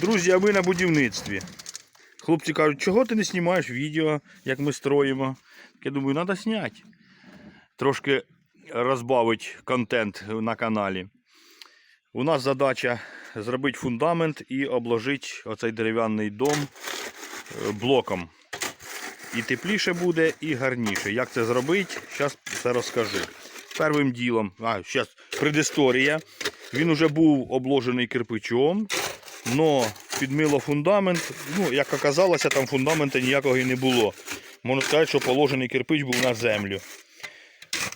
Друзі, а ви на будівництві. Хлопці кажуть, чого ти не знімаєш відео, як ми строїмо? Я думаю, треба зняти. Трошки розбавити контент на каналі. У нас задача зробити фундамент і обложити оцей дерев'яний дом е, блоком. І тепліше буде, і гарніше. Як це зробити, зараз все розкажу. Первим ділом, а, зараз предісторія. Він вже був обложений кирпичом, але підмило фундамент. Ну, як оказалося, там фундаменту ніякого і не було. Можна сказати, що положений кирпич був на землю.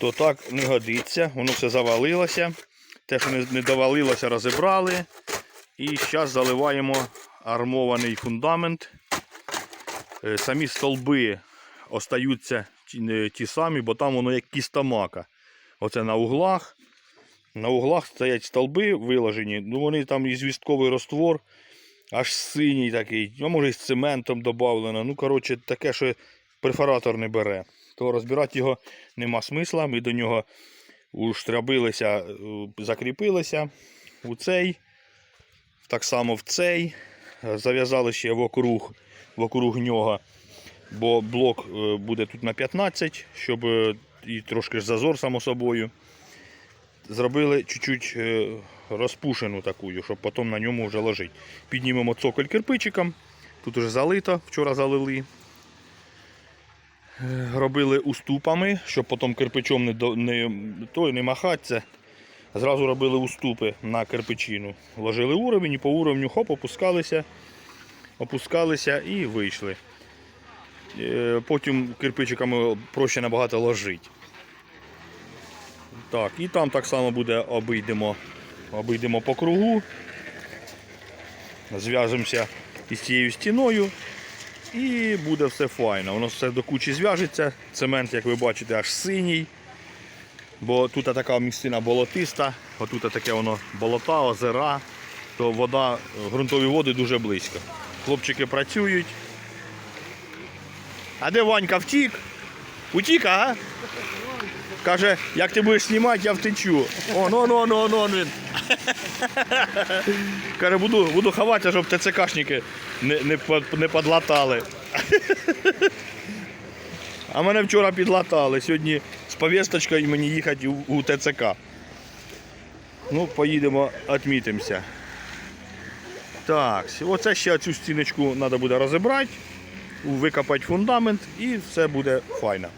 То так не годиться, воно все завалилося. Те, що не, довалилося, розібрали. І зараз заливаємо армований фундамент. Е, Самі столби остаються ті, ті самі, бо там воно як кістамака. Оце на углах. На углах стоять столби виложені, ну вони там і звістковий роствор, аж синій такий, ну може і з цементом додавлено. Ну, коротше, таке, що перфоратор не бере. То розбирати його нема смисла. Ми до нього уштрабилися, е, закріпилися у цей, так само в цей. Е, Зав'язали ще вокруг, вокруг нього, бо блок е, буде тут на 15, щоб і трошки ж зазор, само собою. Зробили чуть-чуть е, розпушену таку, щоб потім на ньому вже лежить. Піднімемо цоколь кирпичиком. Тут вже залито, вчора залили. Е, Робили уступами, щоб потім кирпичом не, не, той, не махатися. Зразу робили уступи на кирпичину. Ложили уровень і по уровню хоп, опускалися, опускалися і вийшли. Е, Потім кирпичиками проще набагато ложити. Так, і там так само буде обійдемо, обійдемо по кругу. Зв'яжемося із цією стіною. І буде все файно. Воно все до кучі зв'яжеться. Цемент, як ви бачите, аж синій. Бо тут така місцина болотиста, отут таке воно болота, озера, то вода, ґрунтові води дуже близько. Хлопчики працюють. А де Ванька втік? Утік, ага? Каже, як ти будеш знімати, я втечу. Он, он, он, он, он він. Каже, буду, буду ховатися, щоб ТЦКшники не, не, не подлатали. А мене вчора підлатали. Сьогодні з повісточкою мені їхати у, у ТЦК. Ну, поїдемо, відмітимося. Так, оце ще цю стіночку треба буде розібрати, викопати фундамент і все буде файно.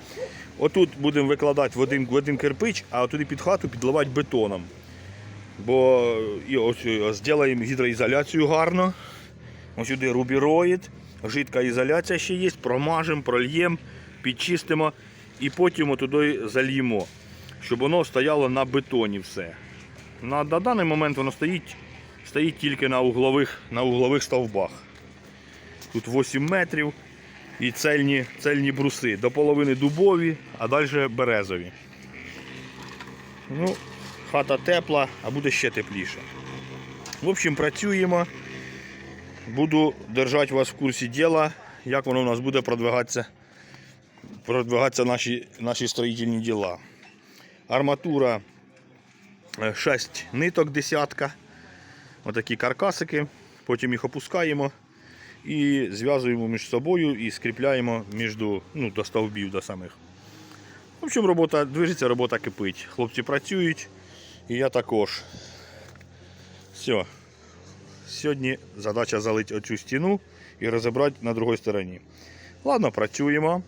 Отут будемо викладати в один, в один кирпич, а туди під хату підливати бетоном. Бо і ось зробимо гідроізоляцію гарно. Ось сюди рубіроїд, жидка ізоляція ще є, промажемо, прольємо, підчистимо і потім туди зальємо, щоб воно стояло на бетоні все. На, на даний момент воно стоїть, стоїть тільки на углових, на углових стовбах. Тут 8 метрів і цельні, цельні бруси. До половини дубові, а далі березові. Ну, хата тепла, а буде ще тепліше. В общем, працюємо. Буду держати вас в курсі діла, як воно у нас буде продвигатися, продвигатися наші, наші строїтельні діла. Арматура 6 ниток десятка. Отакі каркасики. Потім їх опускаємо і зв'язуємо між собою і скріпляємо між ну, до стовбів до самих. В общем, робота движеться, робота кипить. Хлопці працюють, і я також. Все. Сьогодні задача залити оцю стіну і розібрати на другій стороні. Ладно, працюємо.